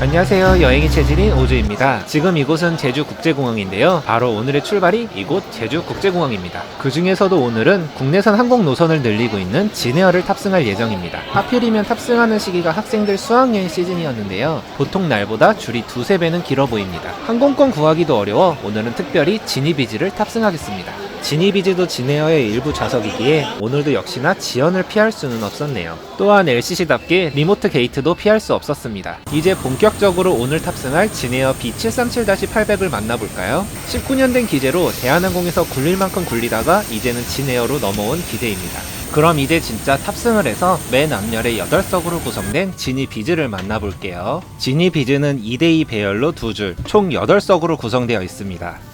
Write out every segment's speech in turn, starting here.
안녕하세요. 여행의 체질인 오주입니다. 지금 이곳은 제주국제공항인데요. 바로 오늘의 출발이 이곳 제주국제공항입니다. 그 중에서도 오늘은 국내선 항공 노선을 늘리고 있는 진에어를 탑승할 예정입니다. 하필이면 탑승하는 시기가 학생들 수학여행 시즌이었는데요. 보통 날보다 줄이 두세 배는 길어 보입니다. 항공권 구하기도 어려워 오늘은 특별히 지니비즈를 탑승하겠습니다. 지니비즈도 진에어의 일부 좌석이기에 오늘도 역시나 지연을 피할 수는 없었네요. 또한 LCC답게 리모트 게이트도 피할 수 없었습니다. 이제 본격적으로 오늘 탑승할 진에어 B737-800을 만나볼까요? 19년 된 기제로 대한항공에서 굴릴 만큼 굴리다가 이제는 진에어로 넘어온 기제입니다. 그럼 이제 진짜 탑승을 해서 맨 앞열의 8석으로 구성된 지니 비즈를 만나볼게요. 지니 비즈는 2대2 배열로 2줄, 총 8석으로 구성되어 있습니다.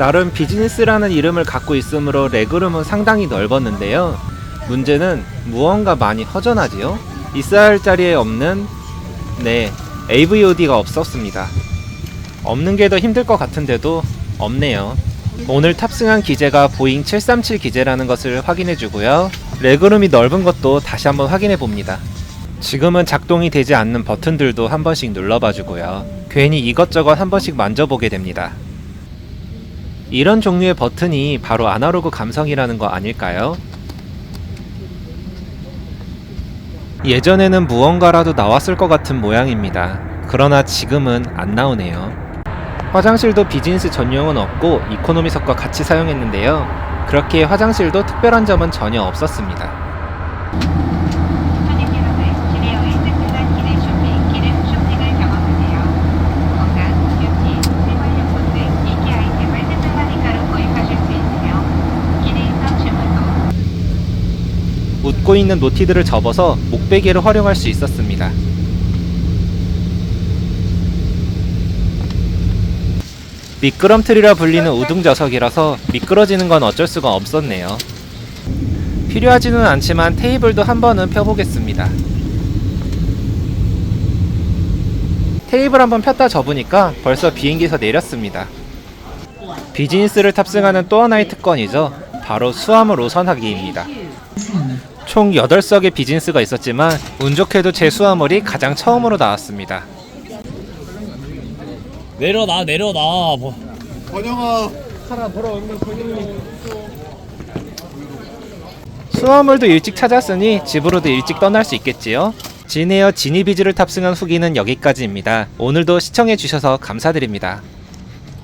나름 비즈니스라는 이름을 갖고 있으므로 레그룸은 상당히 넓었는데요. 문제는 무언가 많이 허전하지요? 있어야 할 자리에 없는 네 AVOD가 없었습니다. 없는 게 더 힘들 것 같은데도 없네요. 오늘 탑승한 기제가 보잉 737 기제라는 것을 확인해 주고요. 레그룸이 넓은 것도 다시 한번 확인해 봅니다. 지금은 작동이 되지 않는 버튼들도 한 번씩 눌러봐 주고요. 괜히 이것저것 한 번씩 만져보게 됩니다. 이런 종류의 버튼이 바로 아날로그 감성이라는 거 아닐까요? 예전에는 무언가라도 나왔을 것 같은 모양입니다. 그러나 지금은 안 나오네요. 화장실도 비즈니스 전용은 없고 이코노미석과 같이 사용했는데요. 그렇게 화장실도 특별한 점은 전혀 없었습니다. 손님 여러분, 기내역의 특별한 기내 쇼핑, 기능 쇼핑을 경험하세요. 건강, 뷰티, 생활용품 등 인기 아이템을 특별한 인가로 구입하실 수 있으며 기내에서 주문도 웃고 있는 노티들을 접어서 목베개를 활용할 수 있었습니다. 미끄럼틀이라 불리는 우등좌석이라서 미끄러지는 건 어쩔 수가 없었네요. 필요하지는 않지만 테이블도 한 번은 펴보겠습니다. 테이블 한 번 폈다 접으니까 벌써 비행기에서 내렸습니다. 비즈니스를 탑승하는 또 하나의 특권이죠. 바로 수화물 우선하기입니다. 총 8석의 비즈니스가 있었지만 운 좋게도 제 수화물이 가장 처음으로 나왔습니다. 내려놔 내려놔 뭐. 수화물도 일찍 찾았으니 집으로도 일찍 떠날 수 있겠지요? 진에어 지니비즈를 탑승한 후기는 여기까지입니다. 오늘도 시청해주셔서 감사드립니다.